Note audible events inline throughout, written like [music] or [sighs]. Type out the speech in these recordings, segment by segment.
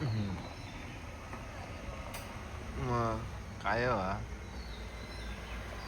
मग काय वा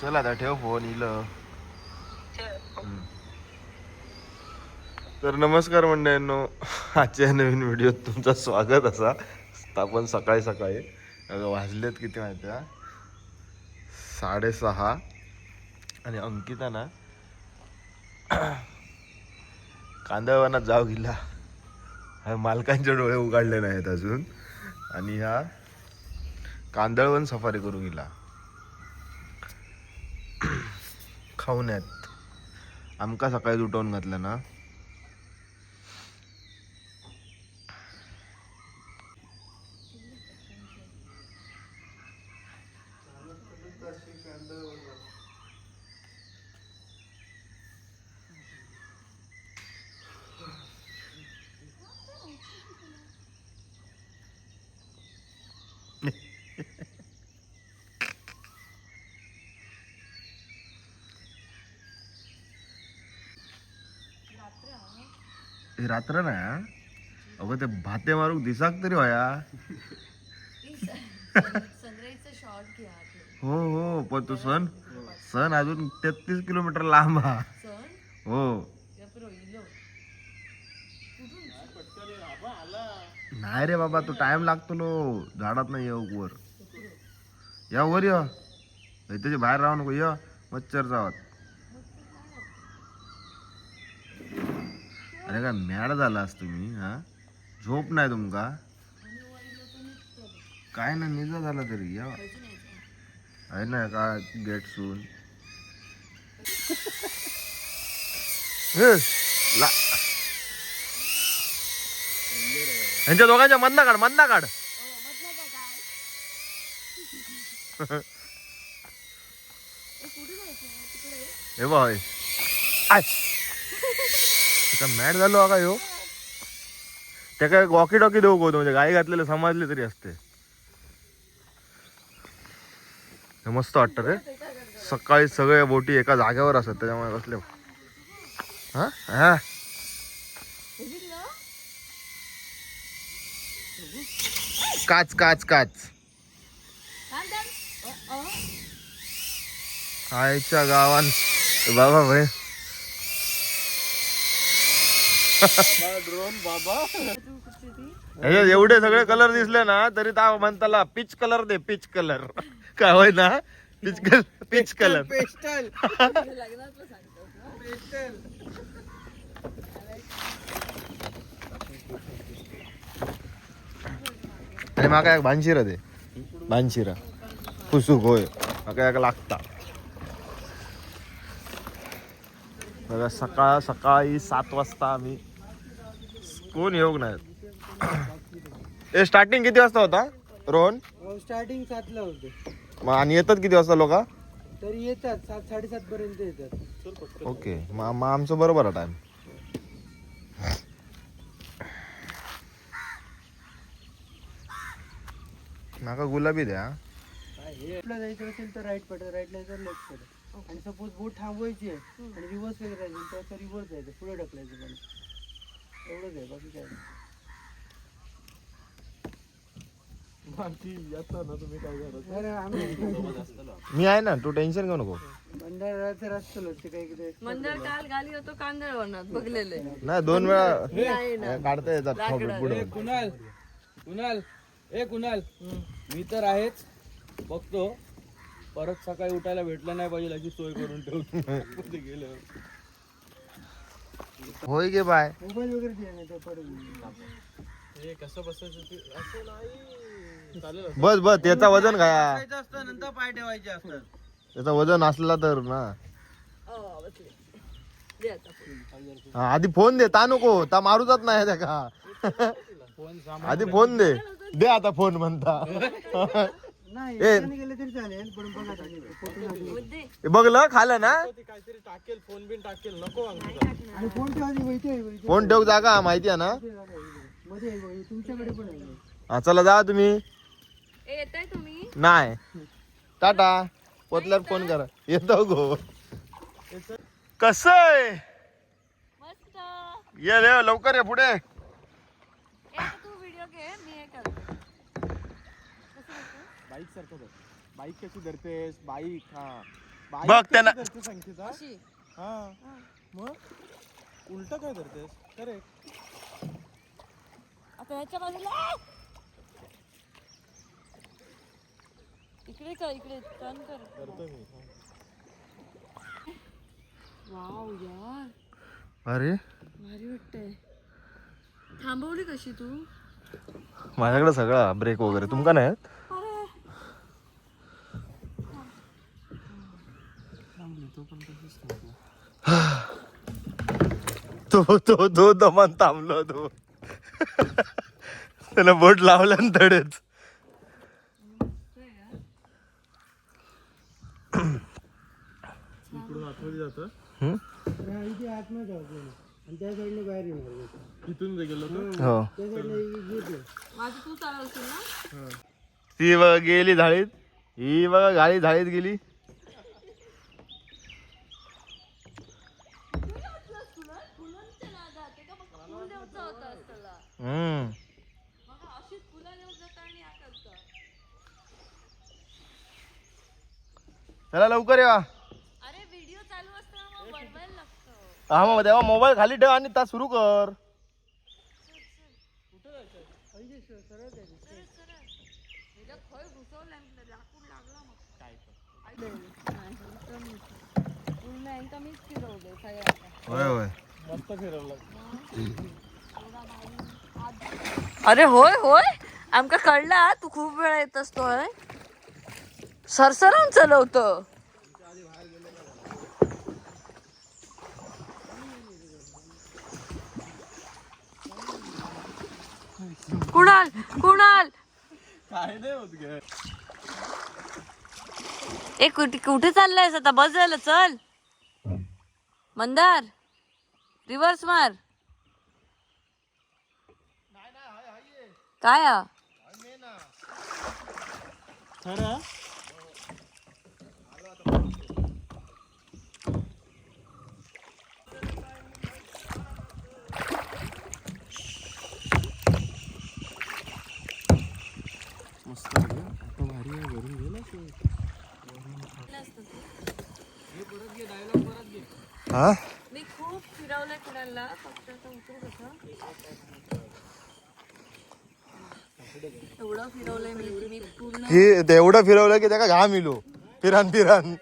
चल आता ठेव फोन इल. तर नमस्कार मंडळींनो आजच्या नवीन व्हिडिओत तुमचं स्वागत असा. आपण सकाळी सकाळी अगं वाजलेत किती माहिती आहे? साडेसहा. आणि अंकिता ना कांदळवाना जाव गेला. हा मालकांचे डोळे उघडले नाहीत अजून. आणि ह्या कांदळवन सफारी करू गेला. खाऊन आमका सकाळी उठवून घातलं ना. हे रात्र ना अगं ते भाते मारूक दिसाक तरी होया. हो हो पण तो सण सण अजून तेहतीस किलोमीटर लांब हा. हो. नाही रे बाबा तो टाइम लागतो लो. झाडात नाही येऊ वर. या वर या. त्याच्या बाहेर राहू नको. या मच्छर जावत. अरे का? मॅड झाला असतो तुम्ही हा? झोप नाही तुमका? काय ना निजा झाला तरी या. आहे ना का गेट सून? ला- यांच्या दोघांच्या मधना काढ मधना काढ. [laughs] हे बाय त्याचा मॅट झालो का ह्यो त्या काय वॉकी टॉकी देऊ गो म्हणजे गाई घातलेलं समजले तरी असते. हे मस्त वाटतं रे. सकाळी सगळे बोटी एका जागेवर असतात त्याच्यामुळे कसले हा? हा? काच काच काच. आईच्या गावान बाबा भाई ह्याच्यात एवढे सगळे कलर दिसले ना तरी म्हणताला पिच कलर दे पिच कलर काय होय ना? पिच कलर पिच कलर आणि माका एक भानशिरा दे. भानशिरा. फुसूक होय. माका एक लागता. सकाळ सकाळी सात वाजता आम्ही कोण योग नाही. [coughs] ए स्टार्टिंग किती वाजता होता? रोहन? स्टार्टिंग सातला होते. मग आणि येतात किती वाजता लोक? तरी येतात सात साडेसात पर्यंत येतात. ओके. मग मग आमचं बरोबर आहे टाइम नाका गुलाबी द्या. लेफ्टला जायचं असेल तर राईट पडत राईटला तर लेफ्ट पडत. आणि सपोज बोट थांबवायची आहे आणि रिव्हर्स वगैरे जायचं तर रिव्हर्स जायचं पुढे ढकलायचं पण. एवढंच आहे बाकी काय आम्ही मी आहे ना तू टेन्शन घेऊ नको. मंडळाचं काही काल गाली होतो बघलेले. नाही दोन वेळा नाही ना. काढता येतात. पुढे. कुणाल? कुणाल? ए कुणाल? मी तर आहेच. बघतो. परत सकाळी उठायला भेटलं नाही पाहिजे अशी सोय करून ठेवतो. [laughs] कुठे गेलं? होय गे बाय. मोबाईल वगैरे दे नाही तर पडेल हे कसं बसायचं ते? असं नाही. चालेल बस बस त्याचा वजन काय? असतं नंतर पाय ठेवायचे असतात. त्याचा वजन असला तर ना. हो, बसले. दे आता फोन. आधी फोन दे ता नको ता मारूचाच नाही त्या का. आधी फोन दे. दे आता फोन म्हणता. [laughs] हे बघलं खालं ना. काहीतरी टाकेल फोन बिन टाकेल नको आणि फोन ठेवा जागा माहिती आहे ना? मध्ये आहे वही. तुमच्याकडे पण आहे. हा चला जा तुम्ही. ए येताय तुम्ही? नाही. टाटा. पोतल्यावर फोन करा. येतो गो. कस आहे? मस्त. ये रे लवकर ये पुढे ए, तू व्हिडिओ व्हिडिओ घे मी हे करते बाईक सारखं धर बाईक कशी धरतेस? बाईक हा. बाईक बघ कशी त्यांना- धरते अशी हा? मग? उलट काय धरतेस? करेक्ट आता ह्याच्या बाजूला. इकडे कर इकडे. टर्न कर. करतो मी वाव यार. अरे? भारी वाटतंय. थांबवली कशी तू? माझ्याकडे सगळा ब्रेक वगैरे. तुमका नाही? आहेत? [sighs] तो तो तो दमान थांबलो तो. [laughs] त्याला बोट लावलं तडेच हो. ती बघा गेली झाडीत ही बघा गाडी झाडीत गेली. हम्म. चला लवकर या. अरे व्हिडिओ चालू असताना मग बनवायला लागतं हा मग तेव्हा मोबाईल खाली ठेव आणि ता सुरू कर. होय होय. मस्त फिरवलं अरे होय होय. आमका कळला तू खूप वेळा येत असतोय. सरसरून चालवतो कुणाल कुणाल? ए कुठे कुठे चाललायस आता? बस झालं चल. मंदार रिव्हर्स मार. काय हा? खरं मस्त आहे. आता भारी आहे भरून तू. हा मी खूप फिरवलंय कुणाला फक्त आता उतरू कसं एवढं फिरवलंय मी मी पूर्ण हे तेवढं फिरवलं की त्याला घाम इलो फिरान फिरान.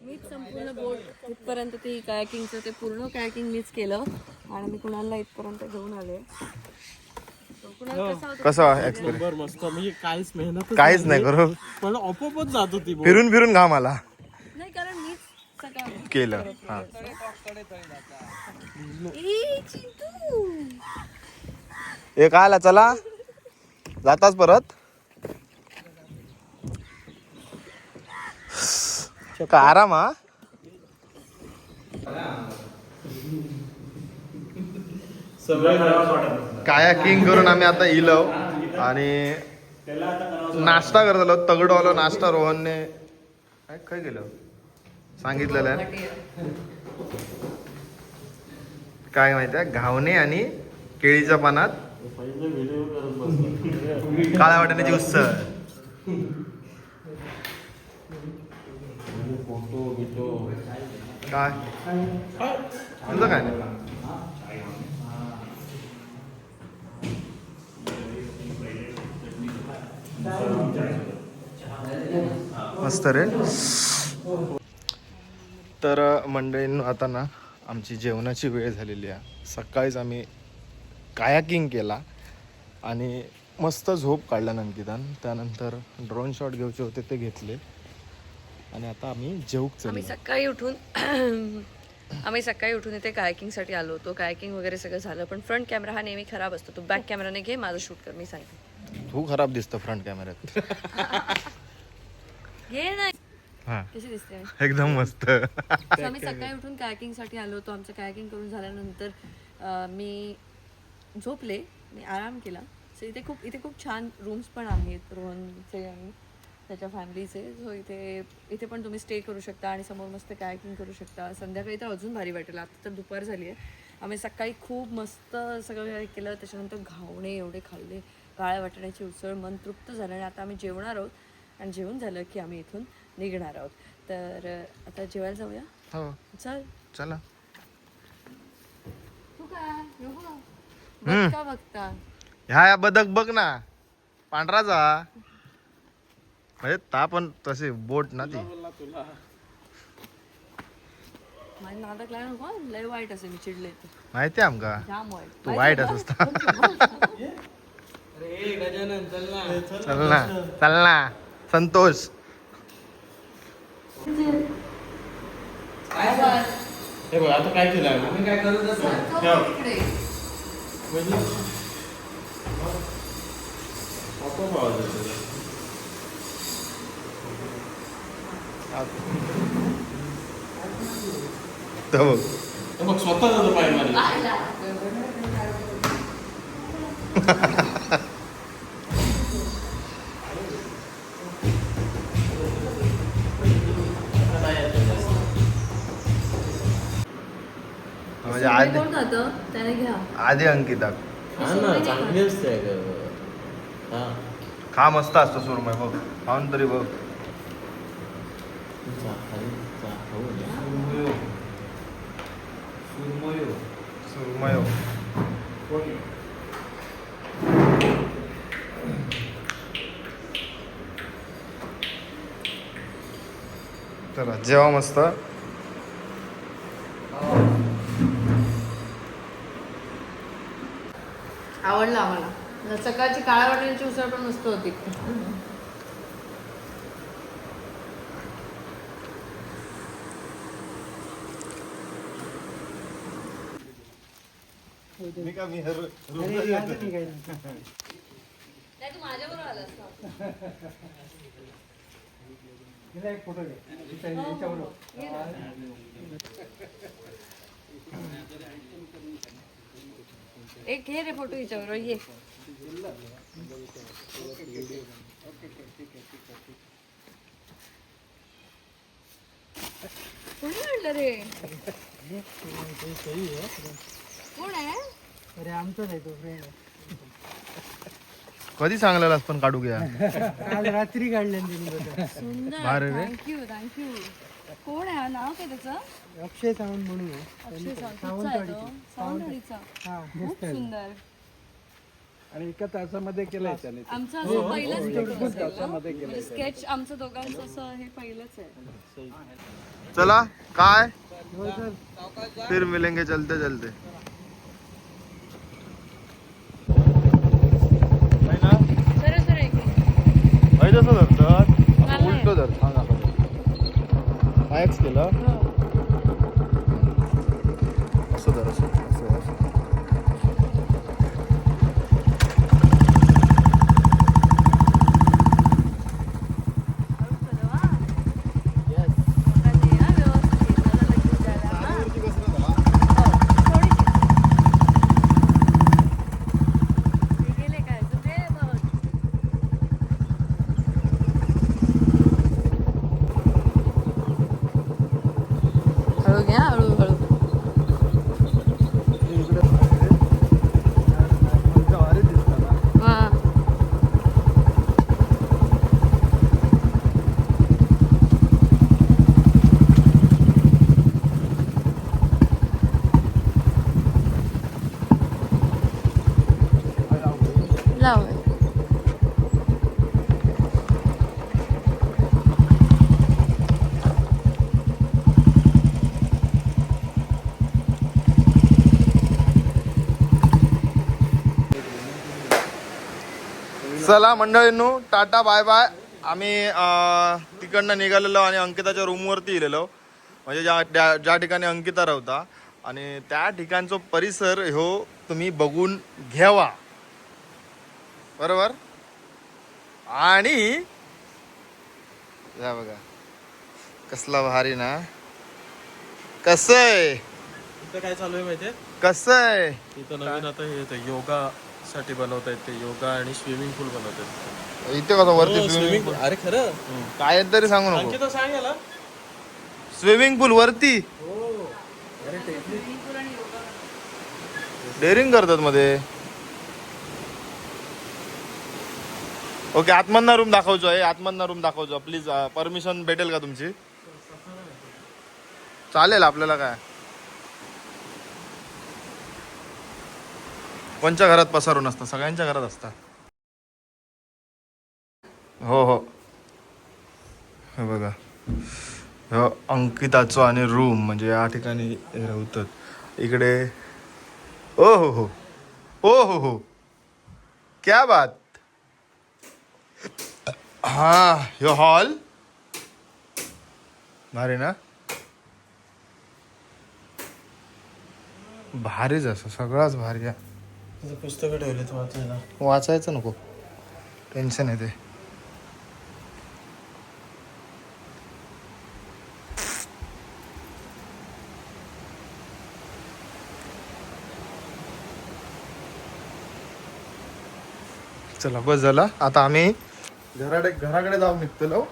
मीच संपूर्ण बोट इथपर्यंत ते कायकिंगचं ते पूर्ण कायकिंग मीच केलं. आणि मी कुणाला इथपर्यंत घेऊन आले. तो कुणाल कसा होता? कसं एक्सपिरियन्स बरं मस्त म्हणजे काहीच मेहनत काहीच नाही करू पण आपोआपच जात होती बोट. फिरून फिरून घाम आला नाही कारण मीच सगळं केलं. हा. ए, चिंटू! ए काय आला चला. जाताच परत? का आराम हा? काया किंग करून आम्ही आता इलो आणि नाश्ता करत आलो. तगडवालो नाश्ता रोहनने. काय काय केलं? सांगितलेलं आहे. काय माहिती आहे? घावणे आणि केळीच्या पानात काळ्या वाटाण्याची उसळ काय? तुझं काय? मस्त रे. तर मंडळींनो आता ना आमची जेवणाची वेळ झालेली आहे. सकाळीच आम्ही कायाकिंग केला आणि मस्त झोप काढला नंकितान त्यानंतर ड्रोन शॉट घ्यायचे होते ते घेतले. आणि आता आम्ही जेवूक आम्ही चल सकाळी उठून [clears throat] आम्ही सकाळी उठून इथे कायकिंगसाठी आलो होतो. कायकिंग वगैरे सगळं झालं पण फ्रंट कॅमेरा हा नेहमी खराब असतो. तू बॅक कॅमेराने घे माझं शूट कर मी सांगते. तू खराब दिसतं फ्रंट कॅमेऱ्यात [laughs] घे नाही हा. कशी दिसते? मी? एकदम मस्त. So आम्ही सकाळी उठून कायकिंगसाठी आलो होतो. आमचं कायकिंग करून झाल्यानंतर अं, मी झोपले मी आराम केला. सो इथे खूप इथे खूप छान रूम्स पण आहेत रोहनचे आणि त्याच्या फॅमिलीचे सो इथे इथे पण तुम्ही स्टे करू शकता आणि समोर मस्त कायकिंग करू शकता. संध्याकाळी तर अजून भारी वाटेल. आता तर दुपार झाली आहे. आम्ही सकाळी खूप मस्त सगळं हे केलं. त्याच्यानंतर घावणे एवढे खाल्ले. काळ्या वाटाण्याची उसळ मन तृप्त झालं आणि आता आम्ही जेवणार आहोत. आणि जेवण झालं की आम्ही इथून निघणार आहोत. तर आता जेवायला जाऊया? हो. चल. चला. तू काय? बघता बघता. ह्या या बदक बघ ना. पांढराचा. म्हणजे ता पण तशी बोट ना ती. माझ्या नाटक लागलं नको. लय वाईट असे मी चिडले तर. माहिती आहे आमका? जाम वाईट तू वाईट असता अरे गजानन चल ना. चल ना. चल ना. संतोष. हे बघ आता काय केलं? आम्ही? काय करू तसं इकडे. आपोआप आवाज येतो. तो बघ हे बघ स्वतः जातो पाय मारला म्हणजे आधी कोण खातं? त्याने घ्या. आधी अंकिता. हा ना चांगली असते ग हा. खा मस्त असतो सुरमय बघ. खाऊन तरी बघ. खाली खाऊ. सुरमयो. सुरमय. चला जेवा मस्त. आवडलं आम्हाला सकाळची काळ्या वाटाण्याची उसळ पण मस्त होती. एक फोटो. एक घे रे फोटो हिच्याबरोबर ये. कोणी रे? कोण आहे? अरे आमचाच आहे तो फ्रेंड कधी सांगलेलास पण काढू घ्या. काल रात्री काढले त्यांनी फोटो. सुंदर. भारी रे. थँक्यू थँक्यू कोण आहे हा? नाव काय त्याचं अक्षय सावंत म्हणून आहे. अक्षय सावंत. सावंतवाडीचे. कुठचा आहे तो? सावंतवाडीचा हा खूप सुंदर आणि एका तासामध्ये केलंय त्याने आमचं असं पहिलंच photo असेल ना? म्हणजे स्केच आमचं दोघांचं असं हे पहिलंच आहे चला काय हो सर फिर मिलेंगे चलते चलते धरतात मला नाही. उलट धर सांगा कायच केलं असं धर असं असं असं. हळू करू हा. लोकांनी, हा, व्यवस्थित. मला लगेच जायला, हा. हो, थोडीशी. हे गेले काय? तर ते बघ. हळू घ्या चला मंडळींनो टाटा बाय बाय. आम्ही तिकडनं निघालेलो आणि अंकिताच्या रूमवरती गेलेलो. म्हणजे ज्या ज्या- ठिकाणी अंकिता राहता. आणि त्या ठिकाणचा परिसर ह्यो तुम्ही बघून घ्यावा. बरोबर? आणि या बघा. कसला भारी ना. कसं आहे? काय चालू आहे माहितीये? कसं आहे? इथं नवीन आता हे योगा. साठी बनवता येते योगा आणि स्विमिंग पूल बनवतात इथे कसं वरती स्विमिंग स्विमिंग पूल अरे खरं? काय तरी सांगू नको. अंकिता सांग याला. स्विमिंग पूल वरती. डेअरिंग करतात मध्ये. ओके आतमधना रूम दाखवचो आहे. आतमधना रूम दाखवचो प्लीज परमिशन भेटेल का तुमची? चालेल आपल्याला काय? कोणच्या घरात पसारून असतं? सगळ्यांच्या घरात असतं. हो हो. हे बघा. हो अंकिताचं आणि रूम म्हणजे या ठिकाणी राहतात इकडे. ओ हो हो. ओ हो हो. क्या बात. हा यो हॉल भारी ना? भारीच असं सगळाच भारी आहे. पुस्तकं ठेवलेत वाचायला. वाचायचं नको. टेन्शन येते. चला बस झाला. आता आम्ही घराकडे घराकडे जाऊन निघतो